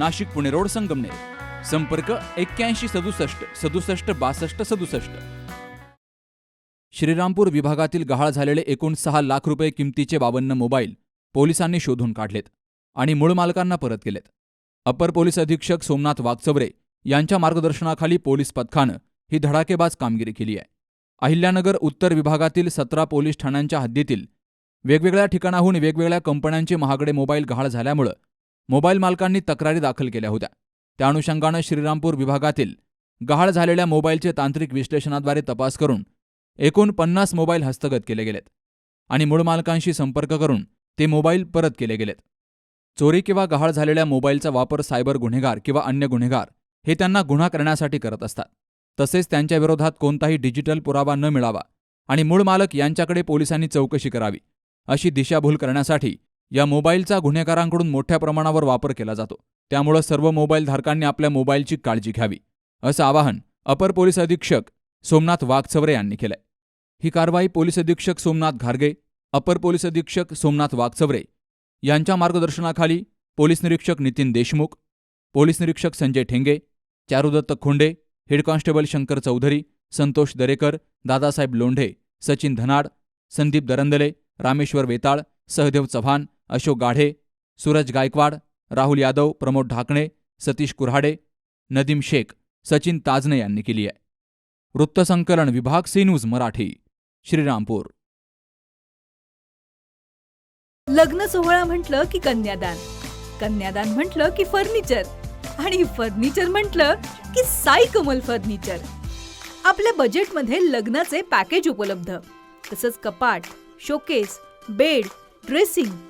Nashik Pune road Sangamner. संपर्क एक्क्याऐंशी सदुसष्ट सदुसष्ट बासष्ट सदुसष्ट. श्रीरामपूर विभागातील गहाळ झालेले एकूण सहा लाख रुपये किमतीचे बावन्न मोबाईल पोलिसांनी शोधून काढलेत आणि मूळ मालकांना परत केलेत. अपर पोलीस अधीक्षक सोमनाथ वागचवरे यांच्या मार्गदर्शनाखाली पोलीस पथकानं ही धडाकेबाज कामगिरी केली आहे. अहिल्यानगर उत्तर विभागातील सतरा पोलीस ठाण्यांच्या हद्दीतील वेगवेगळ्या ठिकाणाहून वेगवेगळ्या कंपन्यांचे महागडे मोबाईल गहाळ झाल्यामुळं मोबाईल मालकांनी तक्रारी दाखल केल्या होत्या. त्या अनुषंगानं श्रीरामपूर विभागातील गहाळ झालेल्या मोबाईलचे तांत्रिक विश्लेषणाद्वारे तपास करून एकूण पन्नास मोबाईल हस्तगत केले गेलेत आणि मूळ मालकांशी संपर्क करून ते मोबाईल परत केले गेलेत. चोरी किंवा गहाळ झालेल्या मोबाईलचा वापर सायबर गुन्हेगार किंवा अन्य गुन्हेगार हे त्यांना गुन्हा करण्यासाठी करत असतात. तसेच त्यांच्याविरोधात कोणताही डिजिटल पुरावा न मिळावा आणि मूळ मालक यांच्याकडे पोलिसांनी चौकशी करावी अशी दिशाभूल करण्यासाठी या मोबाईलचा गुन्हेगारांकडून मोठ्या प्रमाणावर वापर केला जातो. त्यामुळं सर्व मोबाईल धारकांनी आपल्या मोबाईलची काळजी घ्यावी. असं आवाहन अपर पोलीस अधीक्षक सोमनाथ वाघचवरे यांनी केलंय. ही कारवाई पोलीस अधीक्षक सोमनाथ घारगे अपर पोलीस अधीक्षक सोमनाथ वाघचवरे यांच्या मार्गदर्शनाखाली पोलीस निरीक्षक नितीन देशमुख पोलीस निरीक्षक संजय ठेंगे चारुदत्त खोंडे हेड कॉन्स्टेबल शंकर चौधरी संतोष दरेकर दादासाहेब लोंढे सचिन धनाड संदीप दरंदले रामेश्वर वेताळ सहदेव चव्हाण अशोक गाढे सूरज गायकवाड राहुल यादव प्रमोद ढाकणे सतीश कुऱ्हाडे नदीम शेख सचिन ताजने यांनी केली आहे. वृत्तसंकलन विभाग सी न्यूज मराठी श्रीरामपूर. लग्न सोहळा म्हटलं की कन्यादान कन्यादान म्हटलं की फर्निचर आणि फर्निचर म्हटलं की साई कमल फर्निचर. आपल्या बजेटमध्ये लग्नाचे पॅकेज उपलब्ध तसंच कपाट showcase bed dressing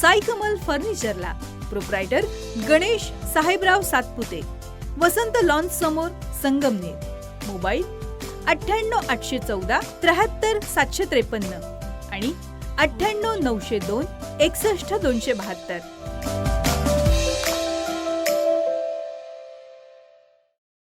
साईकमल फर्निचरला. प्रोप्रायटर गणेश साहेबराव सातपुते. वसंत लॉन्च समोर संगमनेर. मोबाईल अठ्ठ्याण्णव आठशे चौदा त्र्याहत्तर सातशे त्रेपन्न आणि अठ्ठ्याण्णव नऊशे दोन एकसष्ट दोनशे बहात्तर.